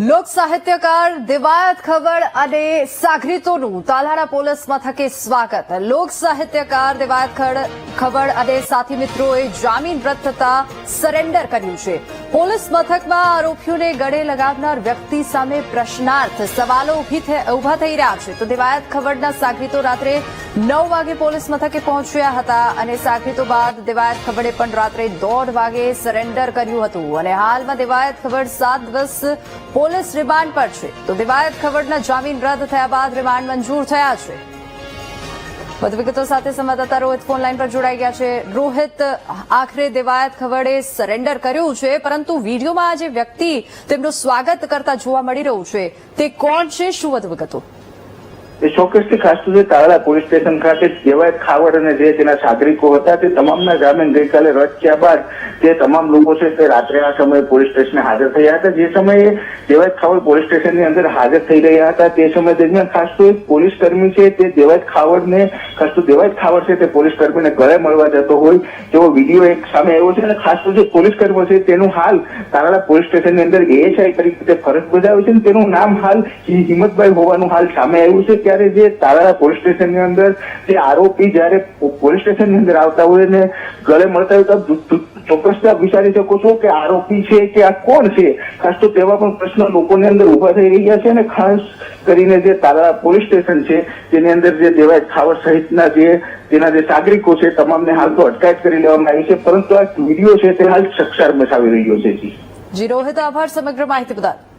લોક સાહિત્યકાર દિવાયત ખબર અને સાગરીતોનું તાલાળા પોલીસ મથકે સ્વાગત. લોક સાહિત્યકાર દિવાયત ખવડ અને સાથી મિત્રોએ જામીન રદ થતા સરેન્ડર કર્યું છે. પોલીસ મથકમાં આરોપીઓને ગળે લગાવનાર વ્યક્તિ સામે પ્રશ્નાર્થ. સવાલો ઊભી થઈ- રહ્યા છે. તો દિવાયત ખબરના સાગરીતો રાત્રે નવ વાગે પોલીસ મથકે પહોંચ્યા હતા અને સાગરીતો બાદ દિવાયત ખબરે પણ રાત્રે દોઢ વાગે સરેન્ડર કર્યું હતું. અને હાલમાં દિવાયત ખબર સાત દિવસ પોલીસ રિમાન્ડ પર છે. તો દિવાયત ખબરના જામીન રદ થયા બાદ રિમાન્ડ મંજૂર થયા છે. વધુ વિગતો સાથે સંવાદદાતા રોહિત ફોન લાઈન પર જોડાઈ ગયા છે. રોહિત, આખરે દેવાયત ખવડે સરેન્ડર કર્યું છે, પરંતુ વિડીયોમાં આ જે વ્યક્તિ તેમનું સ્વાગત કરતા જોવા મળી રહ્યું છે. તે કોણ છે? શું વધુ વિગતો ચોક્કસથી ખાસ તો જે તાળા પોલીસ સ્ટેશન ખાતે જેવાય ખાવડ અને જે તેના સાગરિકો હતા, તે તમામના જામીન ગઈકાલે રદ થયા બાદ તે તમામ લોકો છે તે રાત્રે આ સમયે પોલીસ સ્ટેશને હાજર થયા હતા. જે સમયે દેવાયત ખાવડ પોલીસ સ્ટેશનની અંદર હાજર થઈ રહ્યા હતા, તે સમય દરમિયાન ખાસ તો એક પોલીસ કર્મી છે તે દેવાયત ખાવડને, ખાસ તો દેવાયત ખાવડ છે તે પોલીસ કર્મીને ગળે મળવા જતો હોય તેવો વીડિયો એક સામે આવ્યો છે અને ખાસ તો જે પોલીસ કર્મી છે તેનું હાલ તારાળા પોલીસ સ્ટેશનની અંદર એએસઆઈ તરીકે ફરજ બજાવે છે તેનું નામ હાલ હિંમતભાઈ હોવાનું હાલ સામે આવ્યું છે. ત્યારે જે તાલાળા પોલીસ સ્ટેશનની અંદર જે આરોપી જ્યારે પોલીસ સ્ટેશનની અંદર આવતા હોય ને ગળે મળતા હોય તો આપ દુ- દુ- ચોક્કસ વિચારી શકો છો કે આરોપી છે કે આ કોણ છે? ખાસ તો તેવા પણ પ્રશ્ન લોકોની અંદર ઊભા થઈ રહ્યા છે અને ખાસ કરીને જે તાલાળા પોલીસ સ્ટેશન છે તેની અંદર જે દેવાય ખાવર સહિતના જે તેના જે નાગરિકો છે, તમામને હાલ તો અટકાયત કરી લેવામાં આવી છે, પરંતુ આ વીડિયો છે તે હાલ ચકચાર મચાવી રહ્યો છે જી, રોહિત, આભાર, સમગ્ર માહિતી બદલ.